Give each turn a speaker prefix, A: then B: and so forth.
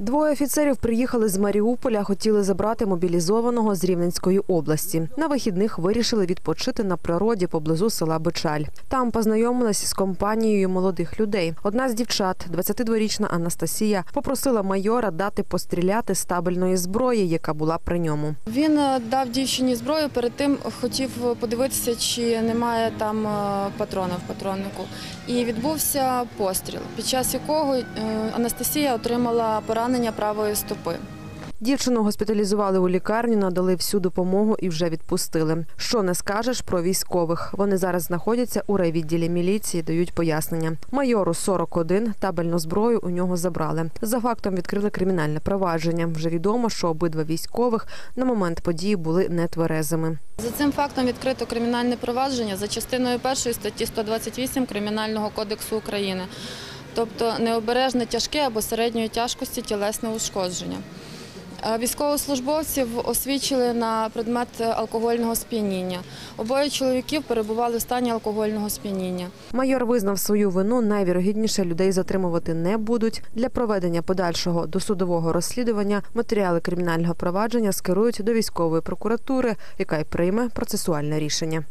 A: Двоє офіцерів приїхали з Маріуполя, хотіли забрати мобілізованого з Рівненської області. На вихідних вирішили відпочити на природі поблизу села Бичаль. Там познайомилися з компанією молодих людей. Одна з дівчат, 22-річна Анастасія, попросила майора дати постріляти з табельної зброї, яка була при ньому.
B: Він е, дав дівчині зброю. Перед тим хотів подивитися, чи немає там е, патрона в патроннику. І відбувся постріл, під час якого е, Анастасія отримала поранення правої стопи.
A: Дівчину госпіталізували у лікарню, надали всю допомогу і вже відпустили. Що не скажеш про військових? Вони зараз знаходяться у райвідділі міліції, дають пояснення. Майору 41, табельну зброю у нього забрали. За фактом відкрили кримінальне провадження. Вже відомо, що обидва військових на момент події були нетверезими.
B: За цим фактом відкрито кримінальне провадження за частиною першої статті 128 Кримінального кодексу України, тобто необережне тяжке або середньої тяжкості тілесне ушкодження. Е, Військовослужбовців освічили на предмет алкогольного сп'яніння. Обоє чоловіків перебували в стані алкогольного сп'яніння.
A: Майор визнав свою вину. Найвірогідніше людей затримувати не будуть. Для проведення подальшого досудового розслідування матеріали кримінального провадження скерують до військової прокуратури, яка й прийме процесуальне рішення.